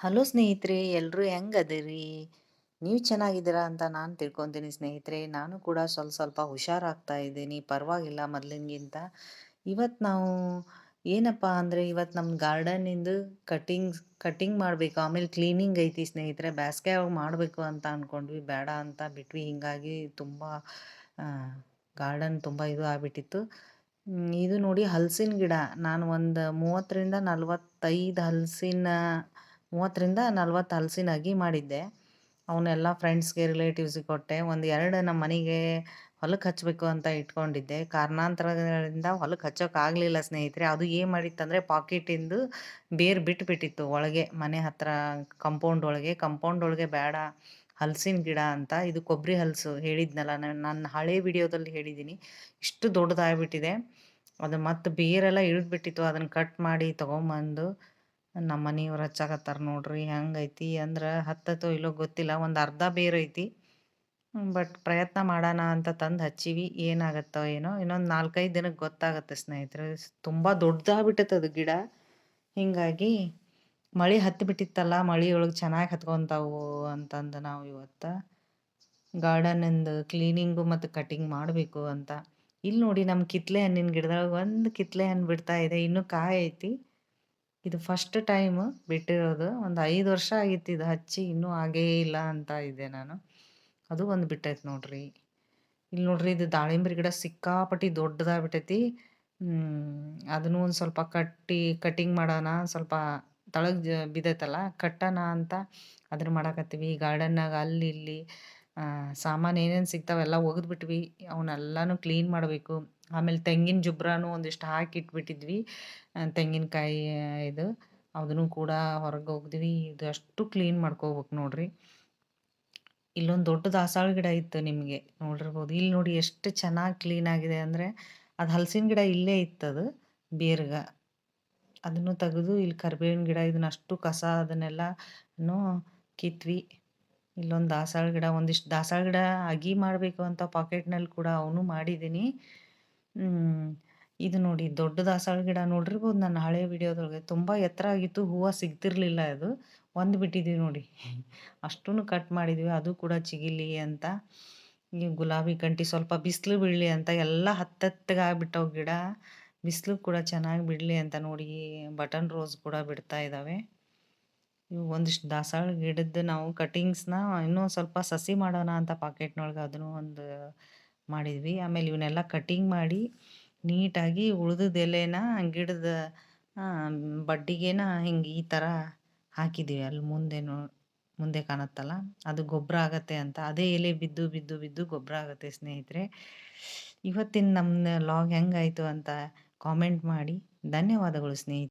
Hello ಸ್ನೇಹಿತರೆ ಎಲ್ಲರೂ ಹೆಂಗದಿರಿ? ನೀವು ಚೆನ್ನಾಗಿದ್ದೀರಾ ಅಂತ ನಾನು ತಿಳ್ಕೊತೀನಿ ಸ್ನೇಹಿತರೆ. ನಾನು ಕೂಡ ಸ್ವಲ್ಪ ಸ್ವಲ್ಪ ಹುಷಾರಾಗ್ತಾ ಇದ್ದೀನಿ. ಪರವಾಗಿಲ್ಲ ಮೊದಲಿನಗಿಂತ. ಇವತ್ತು ನಾವು ಏನಪ್ಪ ಅಂದರೆ ಇವತ್ತು ನಮ್ಮ ಗಾರ್ಡನಿಂದು ಕಟಿಂಗ್ ಕಟಿಂಗ್ ಮಾಡಬೇಕು. ಆಮೇಲೆ ಕ್ಲೀನಿಂಗ್ ಐತಿ ಸ್ನೇಹಿತರೆ. ಬೇಸಿಗೆ ಮಾಡಬೇಕು ಅಂತ ಅಂದ್ಕೊಂಡ್ವಿ ಬೇಡ ಅಂತ ಬಿಟ್ವಿ. ಹೀಗಾಗಿ ತುಂಬ ಗಾರ್ಡನ್ ತುಂಬ ಇದು ಆಗಿಬಿಟ್ಟಿತ್ತು. ಇದು ನೋಡಿ ಹಲಸಿನ ಗಿಡ. ನಾನು ಒಂದು ಮೂವತ್ತರಿಂದ ನಲ್ವತ್ತೈದು ಹಲಸಿನ ಮೂವತ್ತರಿಂದ ನಲ್ವತ್ತು ಹಲಸಿನ ಅಗಿ ಮಾಡಿದ್ದೆ. ಅವನ್ನೆಲ್ಲ ಫ್ರೆಂಡ್ಸ್ಗೆ ರಿಲೇಟಿವ್ಸಿಗೆ ಕೊಟ್ಟೆ. ಒಂದು ಎರಡು ನಮ್ಮ ಮನೆಗೆ ಹೊಲಕ್ಕೆ ಹಚ್ಚಬೇಕು ಅಂತ ಇಟ್ಕೊಂಡಿದ್ದೆ. ಕಾರಣಾಂತರಗಳಿಂದ ಹೊಲಕ್ಕೆ ಹಚ್ಚೋಕ್ಕಾಗಲಿಲ್ಲ ಸ್ನೇಹಿತರೆ. ಅದು ಏನು ಮಾಡಿತ್ತಂದರೆ ಪಾಕೆಟಿಂದು ಬೇರು ಬಿಟ್ಟುಬಿಟ್ಟಿತ್ತು ಒಳಗೆ, ಮನೆ ಹತ್ತಿರ ಕಂಪೌಂಡ್ ಒಳಗೆ. ಕಂಪೌಂಡ್ ಒಳಗೆ ಬೇಡ, ಹಲಸಿನ ಗಿಡ ಅಂತ. ಇದು ಕೊಬ್ಬರಿ ಹಲಸು ಹೇಳಿದ್ನಲ್ಲ. ನಾನು ನನ್ನ ಹಳೆ ವಿಡಿಯೋದಲ್ಲಿ ಹೇಳಿದ್ದೀನಿ ಇಷ್ಟು ದೊಡ್ಡದಾಗಿಬಿಟ್ಟಿದೆ. ಅದು ಮತ್ತು ಬೇರೆಲ್ಲ ಇಳಿದ್ಬಿಟ್ಟಿತ್ತು. ಅದನ್ನು ಕಟ್ ಮಾಡಿ ತೊಗೊಂಬಂದು ನಮ್ಮ ಮನೆಯವ್ರು ಹಚ್ಚಾಕತ್ತಾರ ನೋಡ್ರಿ ಹೆಂಗೈತಿ ಅಂದ್ರೆ ಹತ್ತತ್ತೋ ಇಲ್ಲೋ ಗೊತ್ತಿಲ್ಲ, ಒಂದು ಅರ್ಧ ಬೇರೈತಿ ಬಟ್ ಪ್ರಯತ್ನ ಮಾಡೋಣ ಅಂತ ತಂದು ಹಚ್ಚೀವಿ, ಏನಾಗತ್ತೋ ಏನೋ, ಇನ್ನೊಂದು ನಾಲ್ಕೈದು ದಿನಕ್ಕೆ ಗೊತ್ತಾಗುತ್ತೆ ಸ್ನೇಹಿತರೆ, ತುಂಬ ದೊಡ್ಡದಾಗ್ಬಿಟ್ಟೈತೆ ಅದು ಗಿಡ. ಹೀಗಾಗಿ ಮಳೆ ಹತ್ತಿ ಬಿಟ್ಟಿತ್ತಲ್ಲ ಮಳೆಯೊಳಗೆ ಚೆನ್ನಾಗಿ ಹತ್ಕೊತಾವು ಅಂತಂದು ನಾವು ಇವತ್ತು ಗಾರ್ಡನಿಂದು ಕ್ಲೀನಿಂಗು ಮತ್ತು ಕಟಿಂಗ್ ಮಾಡಬೇಕು ಅಂತ. ಇಲ್ಲಿ ನೋಡಿ ನಮ್ಮ ಕಿತ್ಲೆ ಹಣ್ಣಿನ ಗಿಡದೊಳಗೆ ಒಂದು ಕಿತ್ಲೆ ಹಣ್ಣು ಬಿಡ್ತಾ ಇದೆ, ಇನ್ನೂ ಕಾಯಿ ಐತಿ. ಇದು ಫಸ್ಟ್ ಟೈಮ್ ಬಿಟ್ಟಿರೋದು. ಒಂದು ಐದು ವರ್ಷ ಆಗಿತ್ತು ಇದು ಹಚ್ಚಿ, ಇನ್ನೂ ಆಗೇ ಇಲ್ಲ ಅಂತ ಇದ್ದೆ ನಾನು. ಅದು ಒಂದು ಬಿಟ್ಟೈತೆ ನೋಡ್ರಿ. ಇಲ್ಲಿ ನೋಡ್ರಿ ಇದು ದಾಳಿಂಬ್ರಿ ಗಿಡ ಸಿಕ್ಕಾಪಟ್ಟಿ ದೊಡ್ಡದಾಗ್ಬಿಟ್ಟೈತಿ. ಅದನ್ನು ಒಂದು ಸ್ವಲ್ಪ ಕಟ್ಟಿ ಕಟಿಂಗ್ ಮಾಡೋಣ, ಸ್ವಲ್ಪ ತಳಗ್ ಬಿದ್ದೈತಲ್ಲ, ಕಟ್ಟೋಣ ಅಂತ ಅದನ್ನ ಮಾಡಾಕತ್ತೀವಿ. ಗಾರ್ಡನ್ನಾಗ ಅಲ್ಲಿ ಇಲ್ಲಿ ಸಾಮಾನು ಏನೇನು ಸಿಗ್ತಾವೆಲ್ಲ ಒಗೆದ್ಬಿಟ್ವಿ. ಅವನ್ನೆಲ್ಲನೂ ಕ್ಲೀನ್ ಮಾಡಬೇಕು. ಆಮೇಲೆ ತೆಂಗಿನ ಜುಬ್ರಾನು ಒಂದಿಷ್ಟು ಹಾಕಿ ಇಟ್ಬಿಟ್ಟಿದ್ವಿ ತೆಂಗಿನಕಾಯಿ ಇದು. ಅದನ್ನು ಕೂಡ ಹೊರಗೆ ಹೋಗಿದ್ವಿ ಇದು ಅಷ್ಟು ಕ್ಲೀನ್ ಮಾಡ್ಕೋಬೇಕು ನೋಡ್ರಿ. ಇಲ್ಲೊಂದು ದೊಡ್ಡ ದಾಸಾಳ ಗಿಡ ಇತ್ತು ನಿಮಗೆ, ನೋಡಿರ್ಬೋದು. ಇಲ್ಲಿ ನೋಡಿ ಎಷ್ಟು ಚೆನ್ನಾಗಿ ಕ್ಲೀನ್ ಆಗಿದೆ ಅಂದರೆ ಅದು ಹಲಸಿನ ಗಿಡ ಇಲ್ಲೇ ಇತ್ತದು ಬೇರ್ಗ. ಅದನ್ನು ತೆಗೆದು ಇಲ್ಲಿ ಕರಿಬೇವಿನ ಗಿಡ, ಇದನ್ನ ಅಷ್ಟು ಕಸ ಅದನ್ನೆಲ್ಲ ಕಿತ್ವಿ. ಇಲ್ಲೊಂದು ದಾಸಾಳ ಗಿಡ, ಒಂದಿಷ್ಟು ದಾಸಾಳ ಗಿಡ ಅಗಿ ಮಾಡಬೇಕು ಅಂತ ಪಾಕೆಟ್ನಲ್ಲಿ ಕೂಡ ಅವನು ಮಾಡಿದ್ದೀನಿ ಇದು ನೋಡಿ ದೊಡ್ಡ ದಾಸಾಳ ಗಿಡ ನೋಡಿರ್ಬೋದು ನನ್ನ ಹಳೆ ವಿಡಿಯೋದೊಳಗೆ. ತುಂಬ ಎತ್ತರ ಆಗಿತ್ತು, ಹೂವು ಸಿಗ್ತಿರ್ಲಿಲ್ಲ ಅದು. ಒಂದು ಬಿಟ್ಟಿದ್ವಿ ನೋಡಿ. ಅಷ್ಟೂ ಕಟ್ ಮಾಡಿದ್ವಿ, ಅದು ಕೂಡ ಚಿಗಿಲಿ ಅಂತ. ಈ ಗುಲಾಬಿ ಕಂಟಿ ಸ್ವಲ್ಪ ಬಿಸಿಲು ಬೀಳಲಿ ಅಂತ, ಎಲ್ಲ ಹತ್ತತ್ತಿಗೆ ಆಗ್ಬಿಟ್ಟವು ಗಿಡ. ಬಿಸಿಲು ಕೂಡ ಚೆನ್ನಾಗಿ ಬಿಡಲಿ ಅಂತ ನೋಡಿ ಬಟನ್ ರೋಸ್ ಕೂಡ ಬಿಡ್ತಾ ಇದ್ದಾವೆ ಇವು ಒಂದಿಷ್ಟು ದಾಸಾಳ ಗಿಡದ್ದು ನಾವು ಕಟ್ಟಿಂಗ್ಸ್ನ ಇನ್ನೂ ಸ್ವಲ್ಪ ಸಸಿ ಮಾಡೋಣ ಅಂತ ಪಾಕೆಟ್ನೊಳಗೆ ಅದನ್ನು ಒಂದು ಮಾಡಿದ್ವಿ. ಆಮೇಲೆ ಇವನ್ನೆಲ್ಲ ಕಟಿಂಗ್ ಮಾಡಿ ನೀಟಾಗಿ ಉಳ್ದಿದ್ದ ಎಲೆನ, ಗಿಡದ ಬಡ್ಡಿಗೆನ ಹಿಂಗೆ ಈ ಥರ ಹಾಕಿದ್ದೀವಿ ಅಲ್ಲಿ ಮುಂದೆ ನೋ, ಮುಂದೆ ಕಾಣುತ್ತಲ್ಲ? ಅದು ಗೊಬ್ಬರ ಆಗತ್ತೆ ಅಂತ. ಅದೇ ಎಲೆ ಬಿದ್ದು ಬಿದ್ದು ಬಿದ್ದು ಗೊಬ್ಬರ ಆಗುತ್ತೆ ಸ್ನೇಹಿತರೆ. ಇವತ್ತಿನ ನಮ್ಮ ಲಾಗ್ ಹೆಂಗಾಯಿತು ಅಂತ ಕಾಮೆಂಟ್ ಮಾಡಿ. ಧನ್ಯವಾದಗಳು ಸ್ನೇಹಿತರೆ.